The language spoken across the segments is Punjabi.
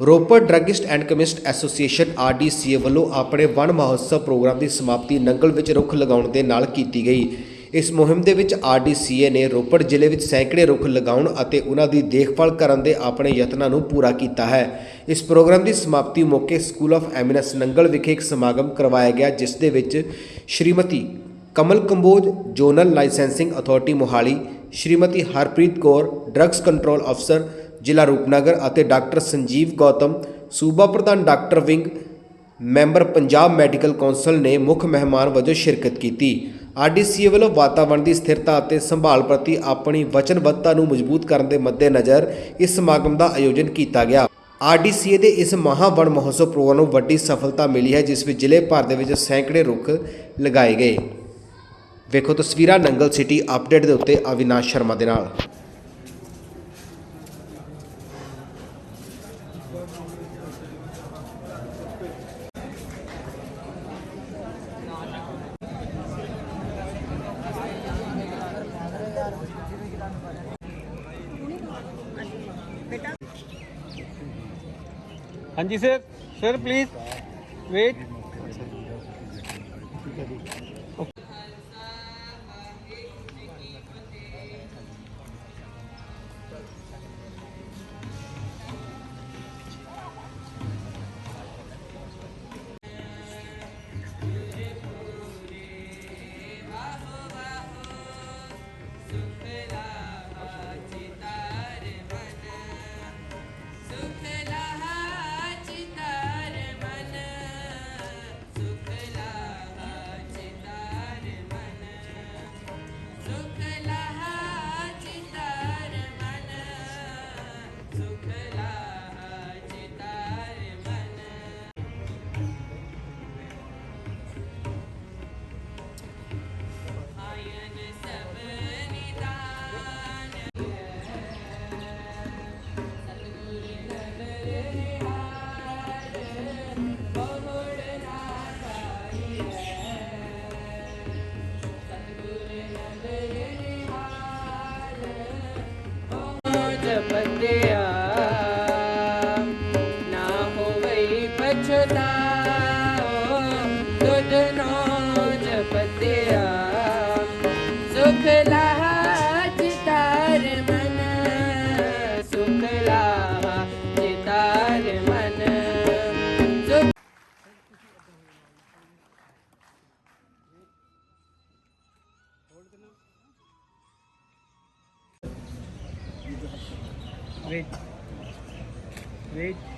Ropar druggist and chemist association RDCA ਵੱਲੋਂ ਆਪਣੇ ਵਣ ਮਹੋਤਸਵ ਪ੍ਰੋਗਰਾਮ ਦੀ ਸਮਾਪਤੀ ਨੰਗਲ ਵਿੱਚ ਰੁੱਖ ਲਗਾਉਣ ਦੇ ਨਾਲ ਕੀਤੀ ਗਈ। ਇਸ ਮੁਹਿੰਮ ਦੇ ਵਿੱਚ ਆਰਡੀਸੀਏ ਨੇ ਰੋਪੜ ਜ਼ਿਲ੍ਹੇ ਵਿੱਚ ਸੈਂਕੜੇ ਰੁੱਖ ਲਗਾਉਣ ਅਤੇ ਉਹਨਾਂ ਦੀ ਦੇਖਭਾਲ ਕਰਨ ਦੇ ਆਪਣੇ ਯਤਨਾਂ ਨੂੰ ਪੂਰਾ ਕੀਤਾ ਹੈ। ਇਸ ਪ੍ਰੋਗਰਾਮ ਦੀ ਸਮਾਪਤੀ ਮੌਕੇ ਸਕੂਲ ਆਫ ਐਮਿਨੈਂਸ ਨੰਗਲ ਵਿਖੇ ਇੱਕ ਸਮਾਗਮ ਕਰਵਾਇਆ ਗਿਆ, ਜਿਸ ਦੇ ਵਿੱਚ Shrimati Kamal Kamboj, zonal licensing authority Mohali, Shrimati Harpreet Kaur, drugs control ਅਫਸਰ ਜ਼ਿਲ੍ਹਾ ਰੂਪਨਗਰ ਅਤੇ ਡਾਕਟਰ ਸੰਜੀਵ ਗੌਤਮ, ਸੂਬਾ ਪ੍ਰਧਾਨ doctor wing member Punjab medical council ਨੇ ਮੁੱਖ ਮਹਿਮਾਨ ਵਜੋਂ ਸ਼ਿਰਕਤ ਕੀਤੀ। ਆਰਡੀਸੀਏ ਵੱਲੋਂ ਵਾਤਾਵਰਣ ਦੀ ਸਥਿਰਤਾ ਅਤੇ ਸੰਭਾਲ ਪ੍ਰਤੀ ਆਪਣੀ ਵਚਨਬੱਧਤਾ ਨੂੰ ਮਜ਼ਬੂਤ ਕਰਨ ਦੇ ਮੱਦੇਨਜ਼ਰ ਇਸ ਸਮਾਗਮ ਦਾ ਆਯੋਜਨ ਕੀਤਾ ਗਿਆ। ਆਰਡੀਸੀਏ ਦੇ ਇਸ ਮਹਾਵਣ ਮਹੋਤਸਵ ਪ੍ਰੋਗਰਾਮ ਨੂੰ ਵੱਡੀ ਸਫਲਤਾ ਮਿਲੀ ਹੈ, ਜਿਸ ਵਿੱਚ ਜ਼ਿਲ੍ਹੇ ਭਰ ਦੇ ਵਿੱਚ ਸੈਂਕੜੇ ਰੁੱਖ ਲਗਾਏ ਗਏ। ਵੇਖੋ ਤਸਵੀਰਾਂ ਨੰਗਲ ਸਿਟੀ ਅਪਡੇਟ ਦੇ ਉੱਤੇ ਅਵਿਨਾਸ਼ ਸ਼ਰਮਾ ਦੇ ਨਾਲ। ਹਾਂਜੀ ਸਰ ਸਰ ਪਲੀਜ਼ ਵੇਟ ਪਛਤਾਓ ਤੁਧ ਨੋ ਜਪਤਿਆ ਸੁਖ ਲਹਾ ਚਿਤਾਰ ਮਨ ਸੁਖ ਲਹਾ ਚਿਤਾਰ ਮਨ ਸੁਖ वेट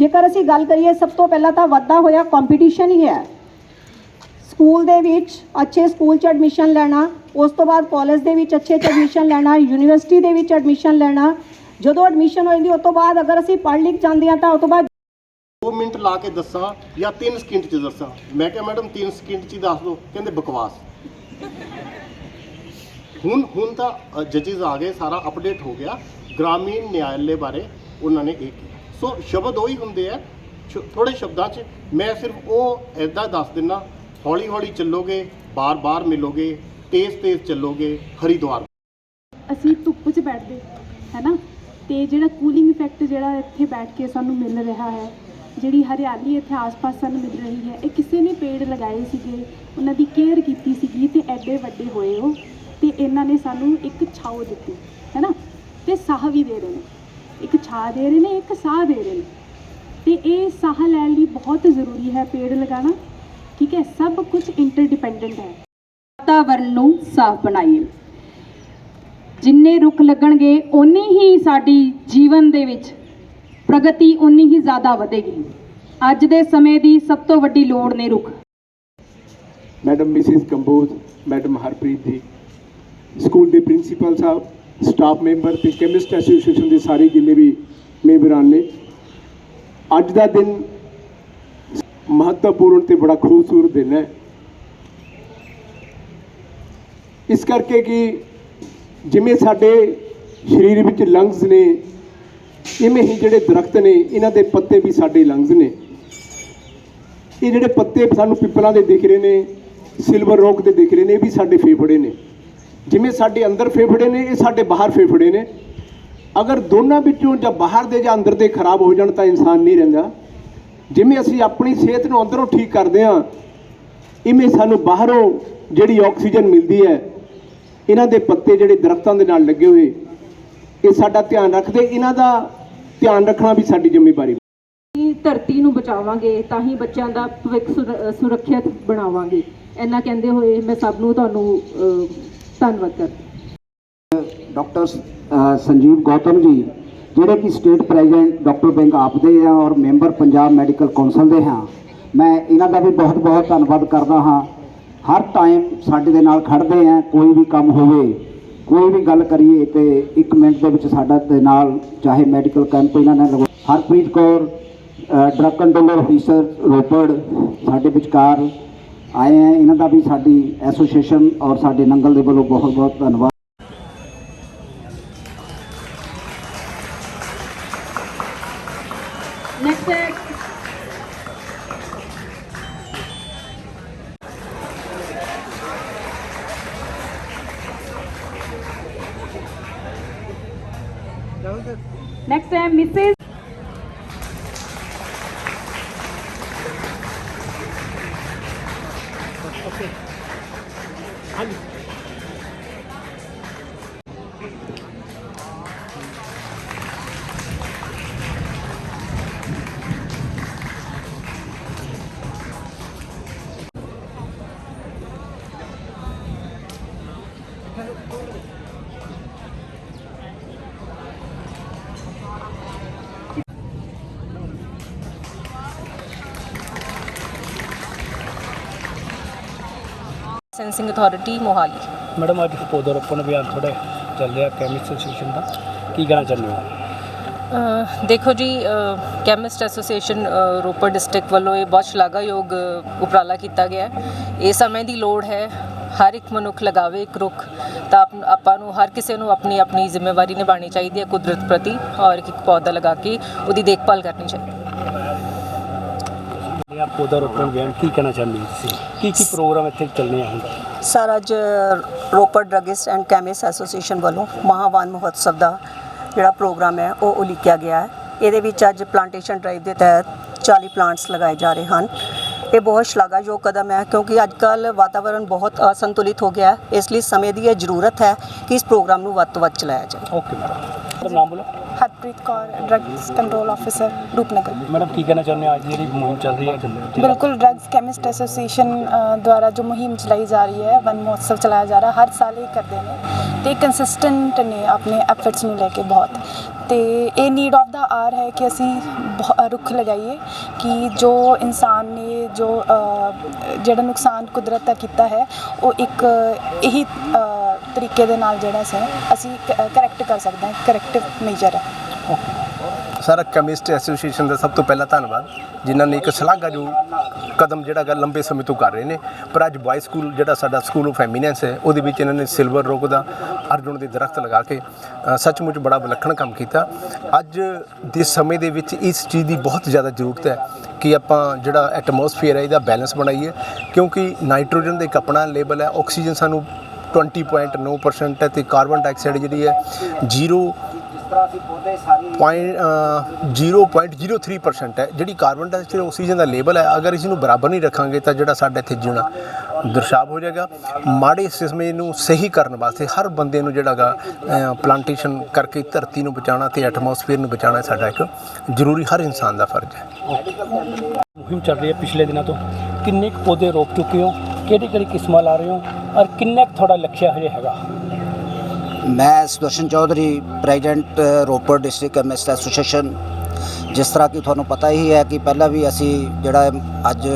ਜੇਕਰ ਅਸੀਂ ਗੱਲ ਕਰੀਏ, ਸਭ ਤੋਂ ਪਹਿਲਾਂ ਤਾਂ ਵੱਧਦਾ ਹੋਇਆ ਕੰਪੀਟੀਸ਼ਨ ਹੀ ਹੈ। ਸਕੂਲ ਦੇ ਵਿੱਚ ਅੱਛੇ ਸਕੂਲ 'ਚ ਐਡਮਿਸ਼ਨ ਲੈਣਾ, ਉਸ ਤੋਂ ਬਾਅਦ ਕਾਲਜ ਦੇ ਵਿੱਚ ਅੱਛੇ ਐਡਮਿਸ਼ਨ ਲੈਣਾ ਯੂਨੀਵਰਸਿਟੀ ਦੇ ਵਿੱਚ ਐਡਮਿਸ਼ਨ ਲੈਣਾ। ਜਦੋਂ ਐਡਮਿਸ਼ਨ ਹੋ ਜਾਂਦੀ, ਉਸ ਤੋਂ ਬਾਅਦ ਅਗਰ ਅਸੀਂ ਪੜ੍ਹ ਲਿਖ ਜਾਂਦੇ ਹਾਂ, ਤਾਂ ਉਸ ਤੋਂ ਬਾਅਦ 2 ਮਿੰਟ ਲਾ ਕੇ ਦੱਸਾਂ ਜਾਂ 3 ਸਕਿੰਟ 'ਚ ਦੱਸਾਂ। ਮੈਂ ਕਿਹਾ, ਮੈਡਮ 3 ਸਕਿੰਟ 'ਚ ਦੱਸ ਦਿਓ। ਕਹਿੰਦੇ, ਬਕਵਾਸ। ਹੁਣ ਹੁਣ ਤਾਂ ਜੱਜਿਸ ਆ ਗਏ, ਸਾਰਾ ਅਪਡੇਟ ਹੋ ਗਿਆ। ਗ੍ਰਾਮੀਣ ਨਿਆਇਲੇ ਬਾਰੇ ਉਹਨਾਂ ਨੇ ਇਹ ਕਿਹਾ। ਸੋ ਸ਼ਬਦ ਉਹੀ ਹੁੰਦੇ ਆ ਥੋੜੇ ਸ਼ਬਦਾਂ ਚ। ਮੈਂ ਸਿਰਫ ਉਹ ਐਦਾਂ ਦੱਸ ਦਿੰਨਾ, ਹੌਲੀ ਹੌਲੀ ਚੱਲੋਗੇ ਬਾਰ-ਬਾਰ ਮਿਲੋਗੇ ਤੇਜ਼-ਤੇਜ਼ ਚੱਲੋਗੇ, ਹਰਿਦੁਆਰ। ਅਸੀਂ ਧੁੱਪ 'ਚ ਬੈਠਦੇ ਹੈ ਨਾ ਤੇ ਜਿਹੜਾ ਕੂਲਿੰਗ ਇਫੈਕਟ ਜਿਹੜਾ ਇੱਥੇ ਬੈਠ ਕੇ ਸਾਨੂੰ ਮਿਲ ਰਿਹਾ ਹੈ, ਜਿਹੜੀ ਹਰਿਆਲੀ ਇੱਥੇ ਆਸ-ਪਾਸ ਸਾਨੂੰ ਮਿਲ ਰਹੀ ਹੈ, ਇਹ ਕਿਸੇ ਨੇ ਪੇੜ ਲਗਾਏ ਸੀਗੇ, ਉਹਨਾਂ ਦੀ ਕੇਅਰ ਕੀਤੀ ਸੀਗੀ ਤੇ ਐਡੇ ਵੱਡੇ ਹੋਏ ਉਹ, ਤੇ ਇਹਨਾਂ ਨੇ ਸਾਨੂੰ ਇੱਕ ਛਾਉ ਦਿੱਤੀ ਹੈ ਨਾ ਤੇ ਸਾਹ ਵੀ ਦੇ ਰਹੇ ਨੇ। ਇੱਕ ਛਾਂ ਦੇ ਰਹੇ ਨੇ, ਇੱਕ ਸਾਹ ਦੇ ਰਹੇ ਨੇ। ਤੇ ਇਹ ਸਾਹ ਲੈਣ ਲਈ ਬਹੁਤ ਜ਼ਰੂਰੀ ਹੈ ਪੇੜ ਲਗਾਉਣਾ। ਠੀਕ ਹੈ, ਸਭ ਕੁਝ ਇੰਟਰਡਿਪੈਂਡੈਂਟ ਹੈ। ਵਾਤਾਵਰਨ ਨੂੰ ਸਾਫ਼ ਬਣਾਈਏ। ਜਿੰਨੇ ਰੁੱਖ ਲੱਗਣਗੇ, ਓਨੀ ਹੀ ਸਾਡੀ ਜੀਵਨ ਦੇ ਵਿੱਚ ਪ੍ਰਗਤੀ ਓਨੀ ਹੀ ਜ਼ਿਆਦਾ ਵਧੇਗੀ। ਅੱਜ ਦੇ ਸਮੇਂ ਦੀ ਸਭ ਤੋਂ ਵੱਡੀ ਲੋੜ ਨੇ ਰੁੱਖ। Madam, Mrs Kamboj, madam Harpreet ji, school ਦੇ ਪ੍ਰਿੰਸੀਪਲ ਸਾਹਿਬ ਸਟਾਫ ਮੈਂਬਰ ਤੇ ਕੈਮਿਸਟ ਐਸੋਸੀਏਸ਼ਨ ਦੇ ਸਾਰੇ ਜਿੰਨੇ ਵੀ ਮੈਂਬਰਾਂ ਨੇ ਅੱਜ ਦਾ ਦਿਨ ਮਹੱਤਵਪੂਰਨ ਤੇ ਬੜਾ ਖੂਬਸੂਰਤ ਦਿਨ ਹੈ। ਇਸ ਕਰਕੇ ਕਿ ਜਿਵੇਂ ਸਾਡੇ ਸਰੀਰ ਵਿੱਚ ਲੰਗਸ ਨੇ, ਇਵੇਂ ਹੀ ਜਿਹੜੇ ਦਰਖਤ ਨੇ, ਇਹਨਾਂ ਦੇ ਪੱਤੇ ਵੀ ਸਾਡੇ ਲੰਗਸ ਨੇ। ਇਹ ਜਿਹੜੇ ਪੱਤੇ ਸਾਨੂੰ ਪਿੱਪਲਾਂ ਦੇ ਦਿਖ ਰਹੇ ਨੇ ਸਿਲਵਰ ਰੌਕ ਦੇ ਦਿਖ ਰਹੇ ਨੇ, ਇਹ ਵੀ ਸਾਡੇ ਫੇਫੜੇ ਨੇ। ਜਿਵੇਂ ਸਾਡੇ ਅੰਦਰ ਫੇਫੜੇ ਨੇ, ਇਹ ਸਾਡੇ ਬਾਹਰ ਫੇਫੜੇ ਨੇ। ਅਗਰ ਦੋਨਾਂ ਵਿੱਚੋਂ ਜਾਂ ਬਾਹਰ ਦੇ ਜਾਂ ਅੰਦਰ ਦੇ ਖਰਾਬ ਹੋ ਜਾਣ ਤਾਂ ਇਨਸਾਨ ਨਹੀਂ ਰਹਿੰਦਾ। ਜਿਵੇਂ ਅਸੀਂ ਆਪਣੀ ਸਿਹਤ ਨੂੰ ਅੰਦਰੋਂ ਠੀਕ ਕਰਦੇ ਹਾਂ, ਇਵੇਂ ਸਾਨੂੰ ਬਾਹਰੋਂ ਜਿਹੜੀ ਆਕਸੀਜਨ ਮਿਲਦੀ ਹੈ, ਇਹਨਾਂ ਦੇ ਪੱਤੇ ਜਿਹੜੇ ਦਰਖਤਾਂ ਦੇ ਨਾਲ ਲੱਗੇ ਹੋਏ, ਇਹ ਸਾਡਾ ਧਿਆਨ ਰੱਖਦੇ, ਇਹਨਾਂ ਦਾ ਧਿਆਨ ਰੱਖਣਾ ਵੀ ਸਾਡੀ ਜ਼ਿੰਮੇਵਾਰੀ ਹੀ ਧਰਤੀ ਨੂੰ ਬਚਾਵਾਂਗੇ, ਤਾਂ ਹੀ ਬੱਚਿਆਂ ਦਾ ਭਵਿੱਖ ਸੁਰ- ਸੁਰੱਖਿਅਤ ਬਣਾਵਾਂਗੇ। ਇੰਨਾ ਕਹਿੰਦੇ ਹੋਏ ਮੈਂ ਸਭ ਨੂੰ ਤੁਹਾਨੂੰ ਧੰਨਵਾਦ ਕਰ ਡਾਕਟਰ ਸੰਜੀਵ ਗੌਤਮ ਜੀ, ਜਿਹੜੇ ਕਿ ਸਟੇਟ ਪ੍ਰੈਜ਼ੀਡੈਂਟ ਡਾਕਟਰ ਬੈਂਕ ਆਪਦੇ ਆ ਔਰ ਮੈਂਬਰ ਪੰਜਾਬ ਮੈਡੀਕਲ ਕੌਂਸਲ ਦੇ ਹਾਂ, ਮੈਂ ਇਹਨਾਂ ਦਾ ਵੀ ਬਹੁਤ ਬਹੁਤ ਧੰਨਵਾਦ ਕਰਦਾ ਹਾਂ। ਹਰ ਟਾਈਮ ਸਾਡੇ ਦੇ ਨਾਲ ਖੜਦੇ ਆ, ਕੋਈ ਵੀ ਕੰਮ ਹੋਵੇ, ਕੋਈ ਵੀ ਗੱਲ ਕਰੀਏ ਤੇ 1 ਮਿੰਟ ਦੇ ਵਿੱਚ ਸਾਡਾ ਦੇ ਨਾਲ ਚਾਹੇ ਮੈਡੀਕਲ ਕੈਂਪ ਇਹਨਾਂ ਨੇ ਲਗਵਾ Harpreet Kaur drug controller officer Ropar, ਸਾਡੇ ਵਿਚਕਾਰ ਆਏ ਹੈ। ਇਹਨਾਂ ਦਾ ਵੀ ਸਾਡੀ ਐਸੋਸੀਏਸ਼ਨ ਔਰ ਸਾਡੇ ਨੰਗਲ ਦੇ ਵੱਲੋਂ ਬਹੁਤ ਬਹੁਤ ਧੰਨਵਾਦ। Sensing authority Mohali. ਮੈਡਮ ਅੱਜ ਪੌਦਾ ਰੋਪਣ ਅਭਿਆਨ ਥੋੜਾ ਚੱਲ ਰਿਹਾ ਕੈਮਿਸਟ ਐਸੋਸੀਏਸ਼ਨ ਦਾ। ਕੀ ਕਹਿਣਾ ਚਾਹੁੰਦੇ ਹੋ? ਅਹ ਦੇਖੋ ਜੀ ਕੈਮਿਸਟ ਐਸੋਸੀਏਸ਼ਨ ਰੋਪੜ ਡਿਸਟ੍ਰਿਕਟ ਵੱਲੋਂ ਇਹ ਬਹੁਤ ਸ਼ਲਾਘਾਯੋਗ ਅ, ਉਪਰਾਲਾ ਕੀਤਾ ਗਿਆ ਹੈ। ਇਹ ਸਮੇਂ ਦੀ ਲੋੜ ਹੈ। ਹਰ ਇੱਕ ਮਨੁੱਖ ਲਗਾਵੇ ਇੱਕ ਰੁੱਖ ਤਾਂ ਆਪ- ਆਪਾਂ ਨੂੰ ਹਰ ਕਿਸੇ ਨੂੰ ਆਪਣੀ ਆਪਣੀ ਜ਼ਿੰਮੇਵਾਰੀ ਨਿਭਾਉਣੀ ਚਾਹੀਦੀ ਹੈ ਕੁਦਰਤ ਪ੍ਰਤੀ ਔਰ ਇੱਕ ਇੱਕ ਪੌਦਾ ਲਗਾ ਕੇ ਉਹਦੀ ਦੇਖਭਾਲ ਕਰਨੀ ਚਾਹੀਦੀ ਹੈ। ਇਹ ਪੌਦਾ ਰੋਪਣ ਅਭਿਆਨ ਕੀ ਕਹਿਣਾ ਚਾਹੁੰਦੇ ਹੋ ਤੁਸੀਂ? ਕੀ ਕੀ ਪ੍ਰੋਗਰਾਮ ਇੱਥੇ ਚੱਲਨੇ ਆ ਹੁਣ? ਸਰ ਅੱਜ Ropar druggist and chemist association ਵੱਲੋਂ ਮਹਾਵਾਨ ਮਹੋਤਸਵ ਦਾ ਜਿਹੜਾ ਪ੍ਰੋਗਰਾਮ ਹੈ ਉਹ ਉਲੀਕਿਆ ਗਿਆ ਹੈ। ਇਹਦੇ ਵਿੱਚ ਅੱਜ ਪਲਾਂਟੇਸ਼ਨ ਡਰਾਈਵ ਦੇ ਤਹਿਤ 40 ਪਲਾਂਟਸ ਲਗਾਏ ਜਾ ਰਹੇ ਹਨ। ਇਹ ਬਹੁਤ ਸ਼ਲਾਘਾਯੋਗ ਕਦਮ ਹੈ ਕਿਉਂਕਿ ਅੱਜ ਕੱਲ ਵਾਤਾਵਰਣ ਬਹੁਤ ਅਸੰਤੁਲਿਤ ਹੋ ਗਿਆ ਹੈ। ਇਸ ਲਈ ਸਮੇਂ ਦੀ ਇਹ ਜ਼ਰੂਰਤ ਹੈ ਕਿ ਇਸ ਪ੍ਰੋਗਰਾਮ ਨੂੰ ਵੱਧ ਤੋਂ ਵੱਧ ਚਲਾਇਆ ਜਾਵੇ। ਓਕੇ ਮੈਡਮ ਨਾਮ ਬੋਲੋ। Harpreet Kaur drugs control officer Rupnagar. Madam ਕੀ ਕਹਿਣਾ ਚਾਹੁੰਦੇ ਹੋ? ਅੱਜ ਜਿਹੜੀ ਮੁਹਿੰਮ ਚੱਲ ਰਹੀ ਹੈ ਬਿਲਕੁਲ ਡਰੱਗਸ ਕੈਮਿਸਟ ਐਸੋਸੀਏਸ਼ਨ ਦੁਆਰਾ ਜੋ ਮੁਹਿੰਮ ਚਲਾਈ ਜਾ ਰਹੀ ਹੈ ਵਨ ਮਹੋਤਸਵ ਚਲਾਇਆ ਜਾ ਰਿਹਾ ਹਰ ਸਾਲ ਇਹ ਕਰਦੇ ਨੇ। ਤੇ ਕੰਸਿਸਟੈਂਟ ਨੇ ਆਪਣੇ ਐਫਰਟਸ ਨੂੰ ਲੈ ਕੇ ਬਹੁਤ। ਤੇ ਇਹ ਨੀਡ ਆਫ ਦਾ ਆਰ ਹੈ ਕਿ ਅਸੀਂ ਰੁੱਖ ਲਗਾਈਏ ਕਿ ਜੋ ਇਨਸਾਨ ਨੇ ਜੋ ਜਿਹੜਾ ਨੁਕਸਾਨ ਕੁਦਰਤ ਦਾ ਕੀਤਾ ਹੈ ਉਹ ਇੱਕ ਇਹੀ ਤਰੀਕੇ ਦੇ ਨਾਲ ਜਿਹੜਾ ਸੀ ਅਸੀਂ ਕਰੈਕਟ ਕਰ ਸਕਦੇ ਹਾਂ ਕਰੈਕਟਿਵ ਮੇਜਰ ਹੈ। ਸਾਰਾ ਕੈਮਿਸਟ ਐਸੋਸੀਏਸ਼ਨ ਦਾ ਸਭ ਤੋਂ ਪਹਿਲਾਂ ਧੰਨਵਾਦ, ਜਿਨ੍ਹਾਂ ਨੇ ਇੱਕ ਸ਼ਲਾਘਾ ਜੋ ਕਦਮ ਜਿਹੜਾ ਗਾ ਲੰਬੇ ਸਮੇਂ ਤੋਂ ਕਰ ਰਹੇ ਨੇ। ਪਰ ਅੱਜ ਬਾਈ ਸਕੂਲ ਜਿਹੜਾ ਸਾਡਾ ਸਕੂਲ ਆਫ ਐਮੀਨੈਂਸ ਹੈ, ਉਹਦੇ ਵਿੱਚ ਇਹਨਾਂ ਨੇ ਸਿਲਵਰ ਰੋਕ ਦਾ ਅਰਜੁਨ ਦੇ ਦਰਖਤ ਲਗਾ ਕੇ ਸੱਚਮੁੱਚ ਬੜਾ ਵਿਲੱਖਣ ਕੰਮ ਕੀਤਾ। ਅੱਜ ਦੇ ਸਮੇਂ ਦੇ ਵਿੱਚ ਇਸ ਚੀਜ਼ ਦੀ ਬਹੁਤ ਜ਼ਿਆਦਾ ਜ਼ਰੂਰਤ ਹੈ ਕਿ ਆਪਾਂ ਜਿਹੜਾ ਐਟਮੋਸਫੀਅਰ ਹੈ, ਇਹਦਾ ਬੈਲੈਂਸ ਬਣਾਈਏ। ਕਿਉਂਕਿ ਨਾਈਟ੍ਰੋਜਨ ਦੇ ਇੱਕ ਆਪਣਾ ਲੈਵਲ ਹੈ ਆਕਸੀਜਨ ਸਾਨੂੰ 20.9% ਹੈ ਤੇ ਕਾਰਬਨ ਡਾਈਆਕਸਾਈਡ ਜਿਹੜੀ ਹੈ 0 ਪੁਆਇੰਟ 0.03% ਹੈ। ਜਿਹੜੀ ਕਾਰਬਨ ਡਾਈਆਕਸਾਈਡ ਆਕਸੀਜਨ ਦਾ ਲੈਵਲ ਹੈ, ਅਗਰ ਇਸ ਨੂੰ ਬਰਾਬਰ ਨਹੀਂ ਰੱਖਾਂਗੇ ਤਾਂ ਜਿਹੜਾ ਸਾਡਾ ਇੱਥੇ ਜਿਉਣਾ ਦਰਸ਼ਾਬ ਹੋ ਜਾਏਗਾ। ਮਾੜੇ ਸਿਸਮੇ ਨੂੰ ਸਹੀ ਕਰਨ ਵਾਸਤੇ ਹਰ ਬੰਦੇ ਨੂੰ ਜਿਹੜਾਗਾ ਪਲਾਂਟੇਸ਼ਨ ਕਰਕੇ ਧਰਤੀ ਨੂੰ ਬਚਾਉਣਾ ਤੇ ਐਟਮੋਸਫੇਅਰ ਨੂੰ ਬਚਾਉਣਾ ਸਾਡਾ ਇੱਕ ਜ਼ਰੂਰੀ ਹਰ ਇਨਸਾਨ ਦਾ ਫਰਜ਼ ਹੈ। ਮੁਹਿੰਮ ਚੱਲ ਰਹੀ ਹੈ ਪਿਛਲੇ ਦਿਨਾਂ ਤੋਂ। ਕਿੰਨੇ ਕੁ ਪੌਦੇ ਰੋਪ ਚੁੱਕੇ ਹੋ? ਕਿਹੜੀ ਕਿਹੜੀ ਕਿਸਮਾਂ ਲਾ ਰਹੇ ਹੋ ਔਰ ਕਿੰਨਾ ਕੁ ਤੁਹਾਡਾ ਲਕਸ਼ਯ ਹਜੇ ਹੈਗਾ? ਮੈਂ Sudarshan Chaudhary, president Ropar district chemist association. ਜਿਸ ਤਰ੍ਹਾਂ ਕਿ ਤੁਹਾਨੂੰ ਪਤਾ ਹੀ ਹੈ ਕਿ ਪਹਿਲਾਂ ਵੀ ਅਸੀਂ ਜਿਹੜਾ ਅੱਜ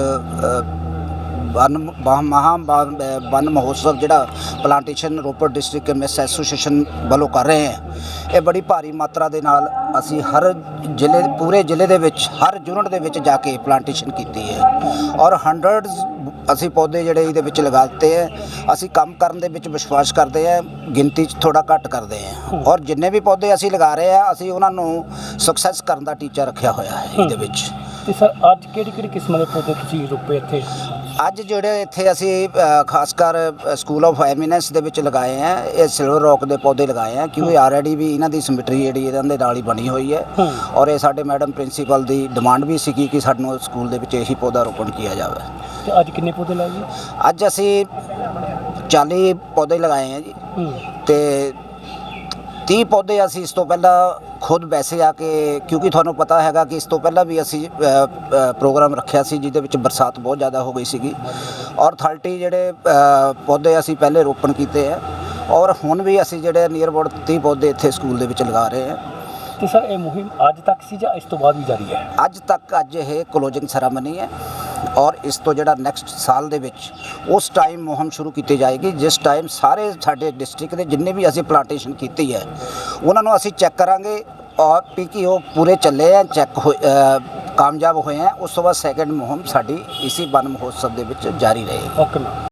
ਵਨ ਮਹਾ- ਮਹਾ ਵਨ ਵਨ ਮਹੋਤਸਵ ਜਿਹੜਾ plantation Ropar district chemist association ਵੱਲੋਂ ਕਰ ਰਹੇ ਹਾਂ। ਇਹ ਬੜੀ ਭਾਰੀ ਮਾਤਰਾ ਦੇ ਨਾਲ ਅਸੀਂ ਹਰ ਜ਼ਿਲ੍ਹੇ, ਪੂਰੇ ਜ਼ਿਲ੍ਹੇ ਦੇ ਵਿੱਚ, ਹਰ ਯੂਨਿਟ ਦੇ ਵਿੱਚ ਜਾ ਕੇ ਪਲਾਂਟੇਸ਼ਨ ਕੀਤੀ ਹੈ। ਔਰ ਹੰਡਰਡਸ ਅਸੀਂ ਪੌਦੇ ਜਿਹੜੇ ਇਹਦੇ ਵਿੱਚ ਲਗਾ ਦਿੱਤੇ ਹੈ ਅਸੀਂ ਕੰਮ ਕਰਨ ਦੇ ਵਿੱਚ ਵਿਸ਼ਵਾਸ ਕਰਦੇ ਹਾਂ ਗਿਣਤੀ 'ਚ ਥੋੜਾ ਘੱਟ ਕਰਦੇ ਹਾਂ। ਔਰ ਜਿੰਨੇ ਵੀ ਪੌਦੇ ਅਸੀਂ ਲਗਾ ਰਹੇ ਹਾਂ ਅਸੀਂ ਉਹਨਾਂ ਨੂੰ ਸਕਸੈਸ ਕਰਨ ਦਾ ਟੀਚਾ ਰੱਖਿਆ ਹੋਇਆ ਹੈ। ਇਹਦੇ ਵਿੱਚ। ਤੇ ਸਰ ਅੱਜ ਕਿਹੜੀ ਕਿਹੜੀ ਕਿਸਮ ਦੇ ਪੌਦੇ ਤੁਸੀਂ ਰੋਪੇ ਇੱਥੇ? ਅੱਜ ਜਿਹੜੇ ਇੱਥੇ ਅਸੀਂ ਅ, ਖਾਸ ਕਰ ਸਕੂਲ ਆਫ ਐਮੀਨੈਂਸ ਦੇ ਵਿੱਚ ਲਗਾਏ ਆ। ਇਹ ਸਿਲਵਰ ਰੌਕ ਦੇ ਪੌਦੇ ਲਗਾਏ ਆ ਕਿਉਂਕਿ ਆਲਰੇਡੀ ਵੀ ਇਹਨਾਂ ਦੀ ਸਿਮਟਰੀ ਜਿਹੜੀ ਇਹਨਾਂ ਦੇ ਨਾਲ ਹੀ ਬਣੀ ਹੋਈ ਹੈ। ਹੂੰ। ਔਰ ਇਹ ਸਾਡੇ ਮੈਡਮ ਪ੍ਰਿੰਸੀਪਲ ਦੀ ਡਿਮਾਂਡ ਵੀ ਸੀਗੀ ਕਿ ਸਾਨੂੰ ਸਕੂਲ ਦੇ ਵਿੱਚ ਇਹੀ ਪੌਦਾ ਰੋਪਣ ਕੀਤਾ ਜਾਵੇ। ਤੇ ਅੱਜ ਕਿੰਨੇ ਪੌਦੇ ਲਾਏ ਜੀ? ਅੱਜ ਅਸੀਂ 40 ਪੌਦੇ ਲਗਾਏ ਆ ਜੀ। ਹੂੰ। ਤੇ 30 ਪੌਦੇ ਅਸੀਂ ਇਸ ਤੋਂ ਪਹਿਲਾਂ ਖੁਦ ਵੈਸੇ ਆ ਕੇ ਕਿਉਂਕਿ ਤੁਹਾਨੂੰ ਪਤਾ ਹੈਗਾ ਕਿ ਇਸ ਤੋਂ ਪਹਿਲਾਂ ਵੀ ਅਸੀਂ ਪ੍ਰੋਗਰਾਮ ਰੱਖਿਆ ਸੀ ਜਿਹਦੇ ਵਿੱਚ ਬਰਸਾਤ ਬਹੁਤ ਜ਼ਿਆਦਾ ਹੋ ਗਈ ਸੀਗੀ। ਔਰ 30 ਜਿਹੜੇ ਪੌਦੇ ਅਸੀਂ ਪਹਿਲੇ ਰੋਪਣ ਕੀਤੇ ਆ। ਔਰ ਹੁਣ ਵੀ ਅਸੀਂ ਜਿਹੜੇ ਨੀਅਰ ਅਬਾਊਟ 30 ਪੌਦੇ ਇੱਥੇ ਸਕੂਲ ਦੇ ਵਿੱਚ ਲਗਾ ਰਹੇ ਹਾਂ ਤੇ ਸਰ ਇਹ ਮੁਹਿੰਮ ਅੱਜ ਤੱਕ ਸੀ ਜਾਂ ਇਸ ਤੋਂ ਬਾਅਦ ਵੀ ਜਾਰੀ ਹੈ? ਅੱਜ ਤੱਕ ਅੱਜ ਇਹ ਕਲੋਜ਼ਿੰਗ ਸੈਰਾਮਨੀ ਹੈ। ਔਰ ਇਸ ਤੋਂ ਜਿਹੜਾ ਨੈਕਸਟ ਸਾਲ ਦੇ ਵਿੱਚ ਉਸ ਟਾਈਮ ਮੁਹਿੰਮ ਸ਼ੁਰੂ ਕੀਤੀ ਜਾਏਗੀ, ਜਿਸ ਟਾਈਮ ਸਾਰੇ ਸਾਡੇ ਡਿਸਟ੍ਰਿਕਟ ਦੇ ਜਿੰਨੇ ਵੀ ਅਸੀਂ ਪਲਾਂਟੇਸ਼ਨ ਕੀਤੀ ਹੈ, ਉਹਨਾਂ ਨੂੰ ਅਸੀਂ ਚੈੱਕ ਕਰਾਂਗੇ ਔਰ ਵੀ ਕਿ ਉਹ ਪੂਰੇ ਚੱਲੇ ਆ ਚੈੱਕ ਕਾਮਯਾਬ ਹੋਏ ਆ ਉਸ ਤੋਂ ਬਾਅਦ ਸੈਕੰਡ ਮੁਹਿੰਮ ਸਾਡੀ ਇਸੇ ਵਨ ਮਹੋਤਸਵ ਦੇ ਵਿੱਚ ਜਾਰੀ ਰਹੇਗੀ। Okay ma'am